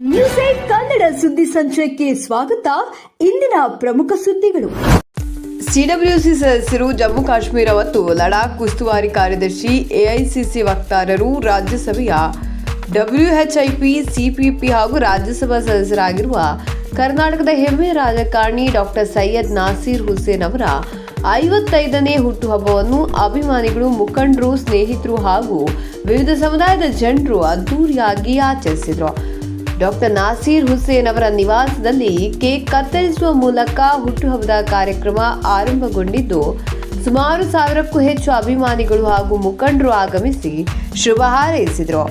News Kannada ಸುದ್ದಿ ಸಂಚಯಕ್ಕೆ ಸ್ವಾಗತ. ಇಂದಿನ ಪ್ರಮುಖ ಸುದ್ದಿಗಳು. ಸಿಡಬ್ಲ್ಯೂಸಿ ಸದಸ್ಯರು ಜಮ್ಮು ಕಾಶ್ಮೀರ ಮತ್ತು ಲಡಾಖ್ ಉಸ್ತುವಾರಿ ಕಾರ್ಯದರ್ಶಿ ಎಐಸಿಸಿ ವಕ್ತಾರರು ರಾಜ್ಯಸಭೆಯ ಡಬ್ಲ್ಯೂಎಚ್ಐಪಿ ಸಿಪಿಪಿ ಹಾಗೂ ರಾಜ್ಯಸಭಾ ಸದಸ್ಯರಾಗಿರುವ ಕರ್ನಾಟಕದ ಹೆಮ್ಮೆ ರಾಜಕಾರಣಿ ಡಾಕ್ಟರ್ ಸೈಯದ್ ನಾಸೀರ್ ಹುಸೇನ್ ಅವರ ಐವತ್ತೈದನೇ ಹುಟ್ಟುಹಬ್ಬವನ್ನು ಅಭಿಮಾನಿಗಳು, ಮುಖಂಡರು, ಸ್ನೇಹಿತರು ಹಾಗೂ ವಿವಿಧ ಸಮುದಾಯದ ಜನರು ಅದ್ದೂರಿಯಾಗಿ ಆಚರಿಸಿದರು. ಡಾಕ್ಟರ್ ನಾಸೀರ್ ಹುಸೇನ್ ಅವರ ನಿವಾಸದಲ್ಲಿ ಕೇಕ್ ಕತ್ತರಿಸುವ ಮೂಲಕ ಹುಟ್ಟುಹಬ್ಬದ ಕಾರ್ಯಕ್ರಮ ಆರಂಭಗೊಂಡಿದ್ದು, ಸುಮಾರು ಸಾವಿರಕ್ಕೂ ಹೆಚ್ಚು ಅಭಿಮಾನಿಗಳು ಹಾಗೂ ಮುಖಂಡರು ಆಗಮಿಸಿ ಶುಭ ಹಾರೈಸಿದರು.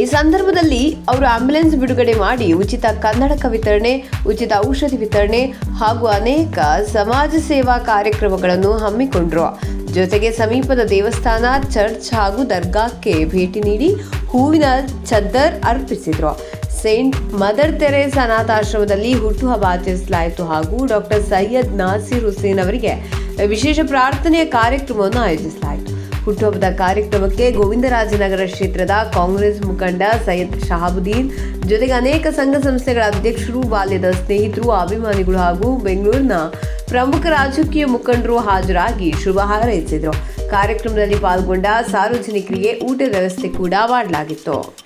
ಈ ಸಂದರ್ಭದಲ್ಲಿ ಅವರು ಆಂಬ್ಯುಲೆನ್ಸ್ ಬಿಡುಗಡೆ ಮಾಡಿ ಉಚಿತ ಕನ್ನಡಕ ವಿತರಣೆ, ಉಚಿತ ಔಷಧಿ ವಿತರಣೆ ಹಾಗೂ ಅನೇಕ ಸಮಾಜ ಸೇವಾ ಕಾರ್ಯಕ್ರಮಗಳನ್ನು ಹಮ್ಮಿಕೊಂಡರು. ಜೊತೆಗೆ ಸಮೀಪದ ದೇವಸ್ಥಾನ, ಚರ್ಚ್ ಹಾಗೂ ದರ್ಗಾಕ್ಕೆ ಭೇಟಿ ನೀಡಿ ಹೂವಿನ ಚದ್ದರ್ ಅರ್ಪಿಸಿದರು. ಸೇಂಟ್ ಮದರ್ ತೆರೇಸ್ ಅನಾಥಾಶ್ರಮದಲ್ಲಿ ಹುಟ್ಟುಹಬ್ಬ ಆಚರಿಸಲಾಯಿತು ಹಾಗೂ ಡಾಕ್ಟರ್ ಸೈಯದ್ ನಾಸೀರ್ ಹುಸೇನ್ ಅವರಿಗೆ ವಿಶೇಷ ಪ್ರಾರ್ಥನೆಯ ಕಾರ್ಯಕ್ರಮವನ್ನು ಆಯೋಜಿಸಲಾಯಿತು. ಹುಟ್ಟುಹಬ್ಬದ ಕಾರ್ಯಕ್ರಮಕ್ಕೆ ಗೋವಿಂದರಾಜನಗರ ಕ್ಷೇತ್ರದ ಕಾಂಗ್ರೆಸ್ ಮುಖಂಡ ಸೈಯದ್ ಶಹಾಬುದ್ದೀನ್. ಜೊತೆಗೆ ಅನೇಕ ಸಂಘ ಸಂಸ್ಥೆಗಳ ಅಧ್ಯಕ್ಷರು, ಬಾಲ್ಯದ ಸ್ನೇಹಿತರು, ಅಭಿಮಾನಿಗಳು ಹಾಗೂ ಬೆಂಗಳೂರಿನ ಪ್ರಮುಖ ರಾಜಕೀಯ ಮುಖಂಡರು ಹಾಜರಾಗಿ ಶುಭ ಹಾರೈಸಿದರು. ಕಾರ್ಯಕ್ರಮದಲ್ಲಿ ಪಾಲ್ಗೊಂಡ ಸಾರ್ವಜನಿಕರಿಗೆ ಊಟದ ವ್ಯವಸ್ಥೆ ಕೂಡ ಮಾಡಲಾಗಿತ್ತು.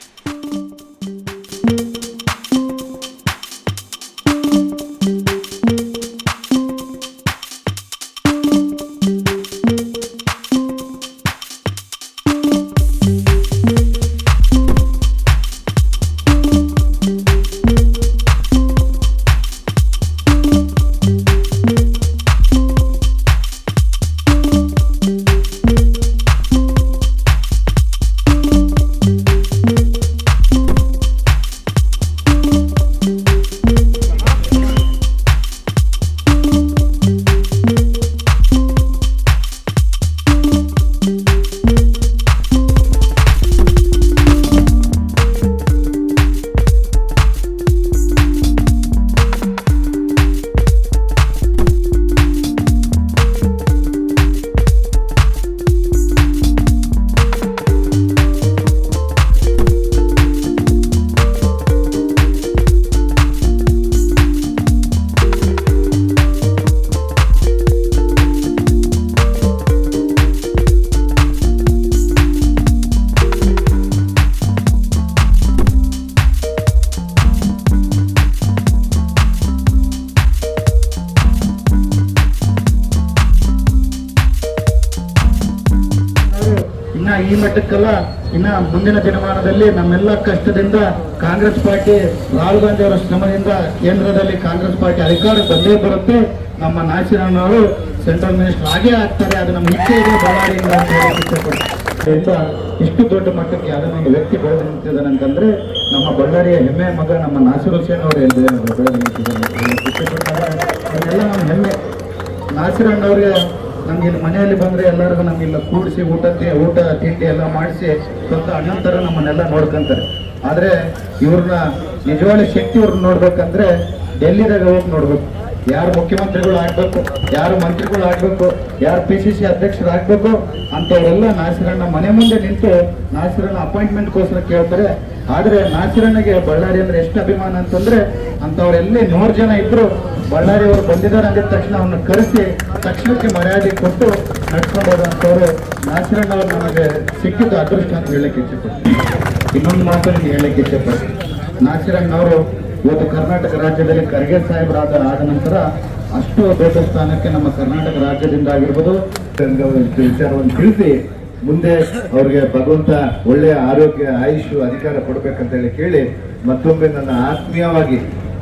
ಈ ಇನ್ನ ಮುಂದಿನ ದಿನಮಾನದಲ್ಲಿ ನಮ್ಮೆಲ್ಲ ಕಷ್ಟದಿಂದ ಕಾಂಗ್ರೆಸ್ ಪಾರ್ಟಿ, ರಾಹುಲ್ ಗಾಂಧಿ ಅವರ ಶ್ರಮದಿಂದ ಕೇಂದ್ರದಲ್ಲಿ ಕಾಂಗ್ರೆಸ್ ಪಾರ್ಟಿ ಅಧಿಕಾರ ಬಂದೇ ಬರುತ್ತೆ. ನಮ್ಮ ನಾಸಿರಣ್ಣವರು ಸೆಂಟ್ರಲ್ ಮಿನಿಸ್ಟರ್ ಆಗೇ ಆಗ್ತಾರೆ. ಅದು ನಮ್ಮ ಇಚ್ಛೆ ಇದೆ, ಬಳ್ಳಾರಿಯಿಂದ ಅಂತ ಇಷ್ಟಪಡ್ತೀನಿ. ಇಷ್ಟು ದೊಡ್ಡ ಮಟ್ಟಕ್ಕೆ ಒಂದು ವ್ಯಕ್ತಿ ಬೆಳೆದು ನಿಂತಿದ್ದಾನೆ ಅಂತಂದ್ರೆ ನಮ್ಮ ಬಳ್ಳಾರಿಯ ಹೆಮ್ಮೆ ಮಗ ನಮ್ಮ ನಾಸಿರ್ ಹುಸೇನ್ ಅವರು ಎಲ್ಲಿ ಬೆಳೆದು ನಿಂತಿದ್ದಾರೆ ನಮ್ಮ ಹೆಮ್ಮೆ. ನಾಸಿರಣ್ಣವ್ರಿಗೆ ನಮ್ಗೆ ಇಲ್ಲಿ ಮನೆಯಲ್ಲಿ ಬಂದ್ರೆ ಎಲ್ಲರಿಗೂ ನಮ್ಗೆಲ್ಲ ಕೂಡಿಸಿ ಊಟಕ್ಕೆ, ಊಟ, ತಿಂಡಿ ಎಲ್ಲ ಮಾಡಿಸಿ ಸ್ವಂತ ಅಣ್ಣನ ಥರ ನಮ್ಮನ್ನೆಲ್ಲ ನೋಡ್ಕೊಂತಾರೆ. ಆದರೆ ಇವ್ರನ್ನ ನಿಜವಾದ ಶಕ್ತಿ ಇವ್ರನ್ನ ನೋಡ್ಬೇಕಂದ್ರೆ ಡೆಲ್ಲಿದಾಗ ಹೋಗಿ ನೋಡ್ಬೇಕು. ಯಾರು ಮುಖ್ಯಮಂತ್ರಿಗಳು ಆಗ್ಬೇಕು, ಯಾರು ಮಂತ್ರಿಗಳು ಆಗ್ಬೇಕು, ಯಾರು ಪಿ ಸಿ ಸಿ ಅಧ್ಯಕ್ಷರು ಆಗ್ಬೇಕು ಅಂತವರೆಲ್ಲ ನಾಸಿರಣ್ಣ ಮನೆ ಮುಂದೆ ನಿಂತು ನಾಸಿರಣ್ಣ ಅಪಾಯಿಂಟ್ಮೆಂಟ್ಗೋಸ್ಕರ ಕೇಳ್ತಾರೆ. ಆದರೆ ನಾಸಿರಣ್ಣಗೆ ಬಳ್ಳಾರಿ ಅಂದರೆ ಎಷ್ಟು ಅಭಿಮಾನ ಅಂತಂದ್ರೆ ಅಂತವ್ರೆಲ್ಲಿ ನೂರು ಜನ ಇದ್ರು ಬಳ್ಳಾರಿ ಅವರು ಬಂದಿದ್ದಾರೆ ಅಂದಿದ ತಕ್ಷಣ ಅವನ್ನ ಕರೆಸಿ ತಕ್ಷಣಕ್ಕೆ ಮರ್ಯಾದೆ ಕೊಟ್ಟು ನಡ್ಕೊಂಡು ಹೋದಂಥವ್ರು ನಾಸಿರಣ್ಣ ಅವರು ನಮಗೆ ಸಿಕ್ಕಿದ್ದು ಅದೃಷ್ಟ ಅಂತ ಹೇಳಕ್ಕೆ ಇಚ್ಛಪಡ್ತೀನಿ. ಇನ್ನೊಂದು ಮಾತು ನಿಮ್ಗೆ ಹೇಳಕ್ಕೆ ಇಚ್ಛೆಪಡ್ತೀನಿ. ನಾಸಿರಣ್ಣ ಅವರು ಇವತ್ತು ಕರ್ನಾಟಕ ರಾಜ್ಯದಲ್ಲಿ ಖರ್ಗೆ ಸಾಹೇಬರಾದ ಆದ ನಂತರ ಅಷ್ಟು ದೊಡ್ಡ ಸ್ಥಾನಕ್ಕೆ ನಮ್ಮ ಕರ್ನಾಟಕ ರಾಜ್ಯದಿಂದ ಆಗಿರ್ಬೋದು. ವಿಚಾರವನ್ನು ತಿಳಿಸಿ ಮುಂದೆ ಅವ್ರಿಗೆ ಭಗವಂತ ಒಳ್ಳೆಯ ಆರೋಗ್ಯ, ಆಯುಷ್ ಅಧಿಕಾರ ಕೊಡ್ಬೇಕಂತ ಹೇಳಿ ಕೇಳಿ ಮತ್ತೊಮ್ಮೆ ನನ್ನ ಆತ್ಮೀಯವಾಗಿ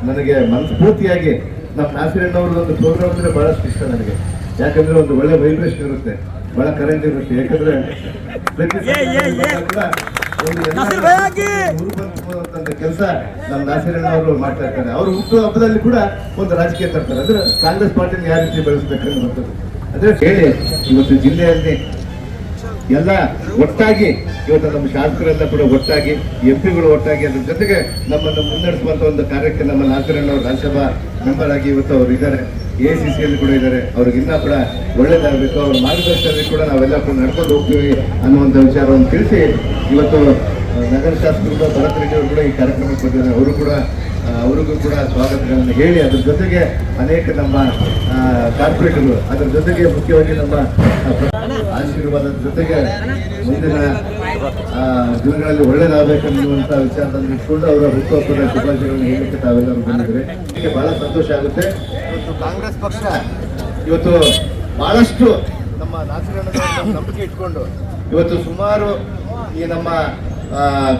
ನನಗೆ ಮನಸ್ಫೂರ್ತಿಯಾಗಿ ನಮ್ಮ ನಾಸಿರಣ್ಣವ್ರದ್ದು ಒಂದು ಪ್ರೋಗ್ರಾಮ್ ಅಂದರೆ ಭಾಳಷ್ಟು ಇಷ್ಟ ನನಗೆ. ಯಾಕಂದ್ರೆ ಒಂದು ಒಳ್ಳೆ ವೈಬ್ರೇಷನ್ ಇರುತ್ತೆ. ಬಹಳ ಕರೆಂಟ್ ಇರುತ್ತೆ. ಯಾಕಂದ್ರೆ ಪ್ರತಿ ಕೆಲಸ ನಮ್ಮ ನಾಸಿರಣ್ಣ ಅವರು ಮಾಡ್ತಾ ಇರ್ತಾರೆ. ಅವರು ಹುಟ್ಟು ಹಬ್ಬದಲ್ಲಿ ಕೂಡ ಒಂದು ರಾಜಕೀಯ ತರ್ತಾರೆ. ಅಂದ್ರೆ ಕಾಂಗ್ರೆಸ್ ಪಾರ್ಟಿನ ಯಾವ ರೀತಿ ಬೆಳೆಸ್ಬೇಕಂತ ಬರ್ತದೆ ಅಂದ್ರೆ ಹೇಳಿ ಇವತ್ತು ಜಿಲ್ಲೆಯಲ್ಲಿ ಎಲ್ಲ ಒಟ್ಟಾಗಿ, ಇವತ್ತು ನಮ್ಮ ಶಾಸಕರೆಲ್ಲ ಕೂಡ ಒಟ್ಟಾಗಿ ಎಂ ಪಿಗಳು ಒಟ್ಟಾಗಿ ಅದ್ರ ಜೊತೆಗೆ ನಮ್ಮನ್ನು ಮುನ್ನಡೆಸುವಂತ ಒಂದು ಕಾರ್ಯಕ್ಕೆ ನಮ್ಮ ನಾಗರಣ್ಣ ಅವರು ರಾಜ್ಯಸಭಾ ಮೆಂಬರ್ ಆಗಿ ಇವತ್ತು ಅವರು ಇದ್ದಾರೆ. ಎ ಸಿ ಸಿಯಲ್ಲಿ ಕೂಡ ಇದ್ದಾರೆ. ಅವ್ರಿಗೆ ಇನ್ನೂ ಕೂಡ ಒಳ್ಳೇದಾಗಬೇಕು. ಅವ್ರ ಮಾರ್ಗದರ್ಶನದಲ್ಲಿ ಕೂಡ ನಾವೆಲ್ಲ ಕೂಡ ನಡ್ಕೊಂಡು ಹೋಗ್ತೀವಿ ಅನ್ನುವಂಥ ವಿಚಾರವನ್ನು ತಿಳಿಸಿ ಇವತ್ತು ನಗರ ಶಾಸಕರು ಭರತ್ ರೆಡ್ಡಿ ಅವರು ಕೂಡ ಈ ಕಾರ್ಯಕ್ರಮಕ್ಕೆ ಬಂದಿದ್ದಾರೆ. ಅವರು ಕೂಡ ಅವರಿಗೂ ಕೂಡ ಸ್ವಾಗತಗಳನ್ನು ಹೇಳಿ, ಅದ್ರ ಜೊತೆಗೆ ಅನೇಕ ನಮ್ಮ ಕಾರ್ಪೊರೇಟರ್ಗಳು, ಅದ್ರ ಜೊತೆಗೆ ಮುಖ್ಯವಾಗಿ ನಮ್ಮ ಆಶೀರ್ವಾದದ ಜೊತೆಗೆ ಮುಂದಿನ ದಿನಗಳಲ್ಲಿ ಒಳ್ಳೇದಾಗಬೇಕನ್ನುವಂಥ ವಿಚಾರದಲ್ಲಿ ಇಟ್ಕೊಂಡು ಅವರ ಹುಟ್ಟುಹಬ್ಬದ ಶುಭಾಶಯಗಳನ್ನು ಹೇಳಲಿಕ್ಕೆ ತಾವೆಲ್ಲರೂ ಬಂದಿದ್ದಾರೆ. ಇದಕ್ಕೆ ಬಹಳ ಸಂತೋಷ ಆಗುತ್ತೆ. ಇವತ್ತು ಕಾಂಗ್ರೆಸ್ ಪಕ್ಷ ಇವತ್ತು ಬಹಳಷ್ಟು ನಮ್ಮ ನಾಸಿರಣ್ಣ ನಂಬಿಕೆ ಇಟ್ಕೊಂಡು ಇವತ್ತು ಸುಮಾರು ಈ ನಮ್ಮ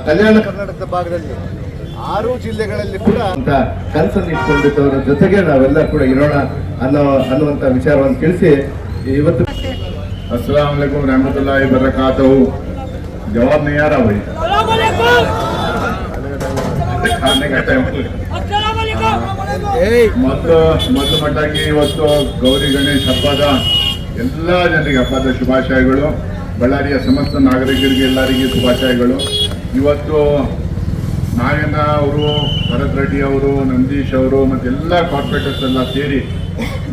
ಕಲ್ಯಾಣ ಕರ್ನಾಟಕದ ಭಾಗದಲ್ಲಿ ಆರು ಜಿಲ್ಲೆಗಳಲ್ಲಿ ಕೂಡ ಅಂತ ಕನಸನ್ನು ಇಟ್ಕೊಂಡಿದ್ದವರ ಜೊತೆಗೆ ನಾವೆಲ್ಲ ಕೂಡ ಇರೋಣ ಅನ್ನೋ ಅನ್ನುವಂತ ವಿಚಾರವನ್ನು ತಿಳಿಸಿ ಇವತ್ತು ಅಸ್ಲಾಂ ರಹಮತುಲ್ಲಾಹಿ ಬರಕಾತವು ಜವಾಬ್ ಅವರಿಗ? ಏ ಮತ್ತು ಮೊದಲು ಮಟ್ಟಾಗಿ ಇವತ್ತು ಗೌರಿ ಗಣೇಶ್ ಹಬ್ಬದ ಎಲ್ಲ ಜನರಿಗೆ ಹಬ್ಬದ ಶುಭಾಶಯಗಳು. ಬಳ್ಳಾರಿಯ ಸಮಸ್ತ ನಾಗರಿಕರಿಗೆ ಎಲ್ಲರಿಗೆ ಶುಭಾಶಯಗಳು. ಇವತ್ತು ನಾಗೇಂದ್ರ ಅವರು, ಭರತ್ ರೆಡ್ಡಿ ಅವರು, ನಂದೀಶ್ ಅವರು ಮತ್ತೆಲ್ಲ ಕಾರ್ಪೊರೇಟರ್ಸ್ ಎಲ್ಲ ಸೇರಿ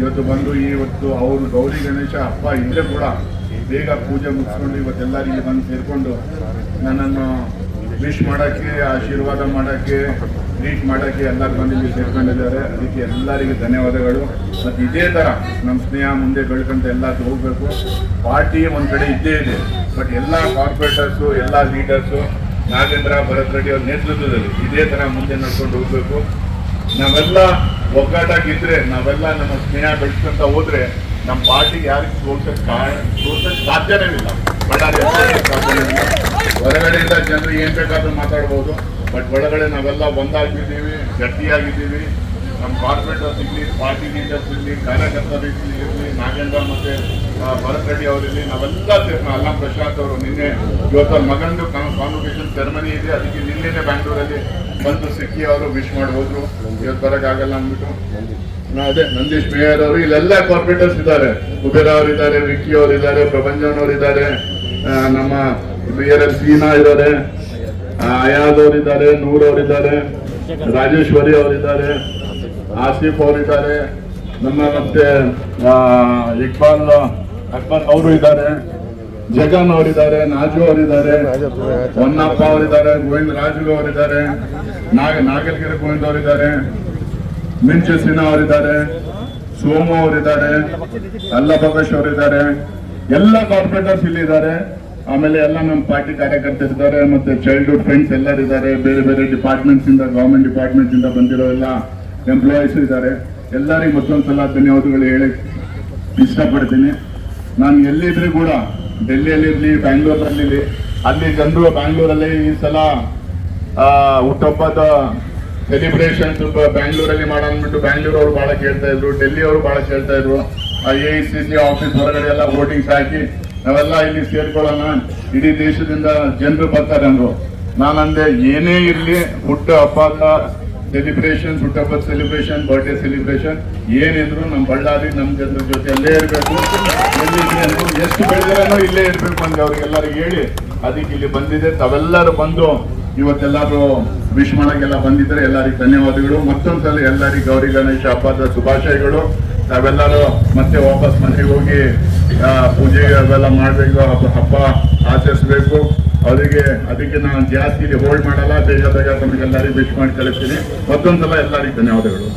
ಇವತ್ತು ಬಂದು ಇವತ್ತು ಅವರು ಗೌರಿ ಗಣೇಶ ಹಬ್ಬ ಇದ್ರೆ ಕೂಡ ಬೇಗ ಪೂಜೆ ಮುಗಿಸ್ಕೊಂಡು ಇವತ್ತೆಲ್ಲರಿಗೆ ಬಂದು ಸೇರಿಕೊಂಡು ನನ್ನನ್ನು ವಿಶ್ ಮಾಡೋಕ್ಕೆ, ಆಶೀರ್ವಾದ ಮಾಡೋಕ್ಕೆ ಟ್ರೀಟ್ ಮಾಡೋಕ್ಕೆ ಎಲ್ಲರೂ ಬಂದು ಇಲ್ಲಿ ಸೇರ್ಕೊಂಡಿದ್ದಾರೆ. ಅದಕ್ಕೆ ಎಲ್ಲರಿಗೂ ಧನ್ಯವಾದಗಳು. ಮತ್ತು ಇದೇ ಥರ ನಮ್ಮ ಸ್ನೇಹ ಮುಂದೆ ಬೆಳ್ಕೊಂತ ಎಲ್ಲ ಹೋಗಬೇಕು. ಪಾರ್ಟಿ ಒಂದು ಕಡೆ ಇದ್ದೇ ಇದೆ. ಬಟ್ ಎಲ್ಲ ಕಾರ್ಪೊರೇಟರ್ಸು, ಎಲ್ಲ ಲೀಡರ್ಸು ನಾಗೇಂದ್ರ ಭರತ್ ರೆಡ್ಡಿ ಅವ್ರ ನೇತೃತ್ವದಲ್ಲಿ ಇದೇ ಥರ ಮುಂದೆ ನಡ್ಕೊಂಡು ಹೋಗಬೇಕು. ನಾವೆಲ್ಲ ಒಗ್ಗಟ್ಟಾಗಿದ್ರೆ, ನಾವೆಲ್ಲ ನಮ್ಮ ಸ್ನೇಹ ಬೆಳೆಸ್ಕೊಂತ ಹೋದ್ರೆ ನಮ್ಮ ಪಾರ್ಟಿಗೆ ಯಾರಿಗೂ ತೋರ್ಸಕ್ ಕಾರಣ ತೋರ್ಸಕ್ ಸಾಧ್ಯನೇ ಇಲ್ಲ. ಬಳ್ಳಾರಿ. ಹೊರಗಡೆಯಿಂದ ಜನರು ಏನ್ ಬೇಕಾದ್ರೂ ಮಾತಾಡ್ಬೋದು. ಬಟ್ ಒಳಗಡೆ ನಾವೆಲ್ಲ ಒಂದಾಗಿದ್ದೀವಿ, ಗಟ್ಟಿಯಾಗಿದ್ದೀವಿ. ನಮ್ಮ ಕಾರ್ಪೊರೇಟರ್ಸ್ ಇರಲಿ ಪಾರ್ಟಿ ಲೀಡರ್ಸ್ ಇರಲಿ, ಕಾರ್ಯಕರ್ತರು ಇರಲಿ, ನಾಗೇಂದ್ರ ಮತ್ತೆ ಭರತ್ ರೆಡ್ಡಿ ಅವರಲ್ಲಿ ನಾವೆಲ್ಲ ಸೇರ್ಕೊಂಡು ಅಲ್ಲ ಪ್ರಶಾಂತ್ ಅವರು ನಿನ್ನೆ ಇವತ್ತು ಅವ್ರ ಮಗಂದು ಕಾನ್ವೊಕೇಶನ್ ಸೆರೆಮನಿ ಇದೆ. ಅದಕ್ಕೆ ನಿನ್ನೆನೆ ಬ್ಯಾಂಗ್ಳೂರಲ್ಲಿ ಬಂದು ಸಿಕ್ಕಿ ಅವರು ವಿಶ್ ಮಾಡಿ ಹೋದ್ರು. ಇವತ್ತು ಬರೋಕ್ಕಾಗಲ್ಲ ಅಂದ್ಬಿಟ್ಟು. ನಾ ಅದೇ ನಂದೀಶ್ ಮೇಯರ್ ಅವರು ಇಲ್ಲೆಲ್ಲ ಕಾರ್ಪೊರೇಟರ್ಸ್ ಇದ್ದಾರೆ. ಕುಬೇರ ಅವರು ಇದ್ದಾರೆ ವಿಕ್ಕಿ ಅವರು ಇದ್ದಾರೆ ಪ್ರಭಂಜನ್ ಅವರು ಇದ್ದಾರೆ. ಆ, ನಮ್ಮ ಮೇಯರ್ ಅಲ್ಲಿ ಸೀನಾ ಇದ್ದಾರೆ. ಅಯಾದ್ ಅವರಿದ್ದಾರೆ ನೂರ್ ಅವರು ಇದ್ದಾರೆ. ರಾಜೇಶ್ವರಿ ಅವರಿದ್ದಾರೆ ಆಸಿಫ್ ಅವರಿದ್ದಾರೆ ನಮ್ಮ ಮತ್ತೆ ಇಕ್ಬಾಲ್ ಅಕ್ಬರ್ ಅವರು ಇದ್ದಾರೆ, ಜಗನ್ ಅವರಿದ್ದಾರೆ ನಾಜು ಅವರಿದ್ದಾರೆ ಹೊನ್ನಪ್ಪ ಅವರಿದ್ದಾರೆ ಗೋವಿಂದ ರಾಜು ಅವರಿದ್ದಾರೆ ನಾಗ ನಾಗಲ್ಗಿರಿ ಗೋವಿಂದ ಅವರಿದ್ದಾರೆ ಮಿಂಚು ಸಿನ್ಹಾ ಅವರಿದ್ದಾರೆ ಸೋಮು ಅವರಿದ್ದಾರೆ ಅಲ್ಲ ಪ್ರಕಾಶ್ ಅವರಿದ್ದಾರೆ ಎಲ್ಲ ಕಾರ್ಪೊರೇಟರ್ಸ್ ಇಲ್ಲಿ ಇದ್ದಾರೆ. ಆಮೇಲೆ ಎಲ್ಲ ನಮ್ಮ ಪಾರ್ಟಿ ಕಾರ್ಯಕರ್ತರು ಇದ್ದಾರೆ, ಮತ್ತೆ ಚೈಲ್ಡ್ಹುಡ್ ಫ್ರೆಂಡ್ಸ್ ಎಲ್ಲರೂ ಇದ್ದಾರೆ, ಬೇರೆ ಬೇರೆ ಡಿಪಾರ್ಟ್ಮೆಂಟ್ಸ್ ಇಂದ ಗವರ್ಮೆಂಟ್ ಡಿಪಾರ್ಟ್ಮೆಂಟ್ ಇಂದ ಬಂದಿರೋ ಎಲ್ಲ ಎಂಪ್ಲಾಯೀಸ್ ಇದ್ದಾರೆ. ಎಲ್ಲರಿಗೂ ಮತ್ತೊಂದ್ಸಲ ಧನ್ಯವಾದಗಳು ಹೇಳಿ ಇಷ್ಟಪಡ್ತೀನಿ. ನಾನು ಎಲ್ಲಿದ್ರು ಕೂಡ ಡೆಲ್ಲಿಯಲ್ಲಿರಲಿ ಬ್ಯಾಂಗ್ಳೂರಲ್ಲಿ ಅಲ್ಲಿ ಜನರು ಬ್ಯಾಂಗ್ಳೂರಲ್ಲಿ ಈ ಸಲ ಹುಟ್ಟಬ್ಬದ ಸೆಲಿಬ್ರೇಷನ್ಸ್ ಬ್ಯಾಂಗ್ಳೂರಲ್ಲಿ ಮಾಡೋನ್ಬಿಟ್ಟು ಬ್ಯಾಂಗ್ಳೂರ್ ಅವರು ಬಹಳ ಕೇಳ್ತಾ ಇದ್ರು, ಡೆಲ್ಲಿ ಅವರು ಬಹಳ ಕೇಳ್ತಾ ಇದ್ರು. ಎ ಸಿ ಸಿ ಆಫೀಸ್ ಹೊರಗಡೆ ಎಲ್ಲ ವೋಟಿಂಗ್ಸ್ ಹಾಕಿ ನಾವೆಲ್ಲ ಇಲ್ಲಿ ಸೇರ್ಕೊಳ್ಳೋಣ. ಇಡೀ ದೇಶದಿಂದ ಜನರು ಬರ್ತಾರೆ ಅಂದ್ರು. ನಾನಂದೆ ಏನೇ ಇರ್ಲಿ ಹುಟ್ಟು ಹಬ್ಬದ ಸೆಲಿಬ್ರೇಷನ್ ಹುಟ್ಟಹಬ್ಬದ ಸೆಲಿಬ್ರೇಷನ್ ಬರ್ಡೇ ಸೆಲಿಬ್ರೇಷನ್ ಏನಿದ್ರು ನಮ್ಮ ಬಳ್ಳಾರಿ ನಮ್ಮ ಜನರ ಜೊತೆ ಅಲ್ಲೇ ಇರಬೇಕು. ಎಷ್ಟು ಬೆಳೆದಿರೋ ಇಲ್ಲೇ ಇರಬೇಕು ಅಂತ ಅವ್ರಿಗೆಲ್ಲರಿಗೆ ಹೇಳಿ. ಅದಕ್ಕೆ ಇಲ್ಲಿ ಬಂದಿದೆ. ತಾವೆಲ್ಲರೂ ಬಂದು ಇವತ್ತೆಲ್ಲರೂ ವಿಶ್ ಮಾಡೋಕ್ಕೆಲ್ಲ ಬಂದಿದ್ದಾರೆ ಎಲ್ಲರಿಗೂ ಧನ್ಯವಾದಗಳು. ಮತ್ತೊಂದ್ಸಲ ಎಲ್ಲರಿಗೂ ಗೌರಿ ಗಣೇಶ ಹಬ್ಬದ ಶುಭಾಶಯಗಳು. ತಾವೆಲ್ಲರೂ ಮತ್ತೆ ವಾಪಸ್ ಮನೆಗೆ ಹೋಗಿ ಪೂಜೆ ಅವೆಲ್ಲ ಮಾಡಬೇಕು, ಹಬ್ಬ ಆಚರಿಸ್ಬೇಕು. ಅವರಿಗೆ ಅದಕ್ಕೆ ನಾನು ಜಾಸ್ತಿ ಇಲ್ಲಿ ಹೋಲ್ಡ್ ಮಾಡಲ್ಲ. ಬೇಗ ತಮಗೆಲ್ಲರಿಗೂ ವಿಶ್ ಮಾಡಿ ಕಳಿಸ್ತೀನಿ. ಮತ್ತೊಂದ್ಸಲ ಎಲ್ಲರಿಗೂ ಧನ್ಯವಾದಗಳು.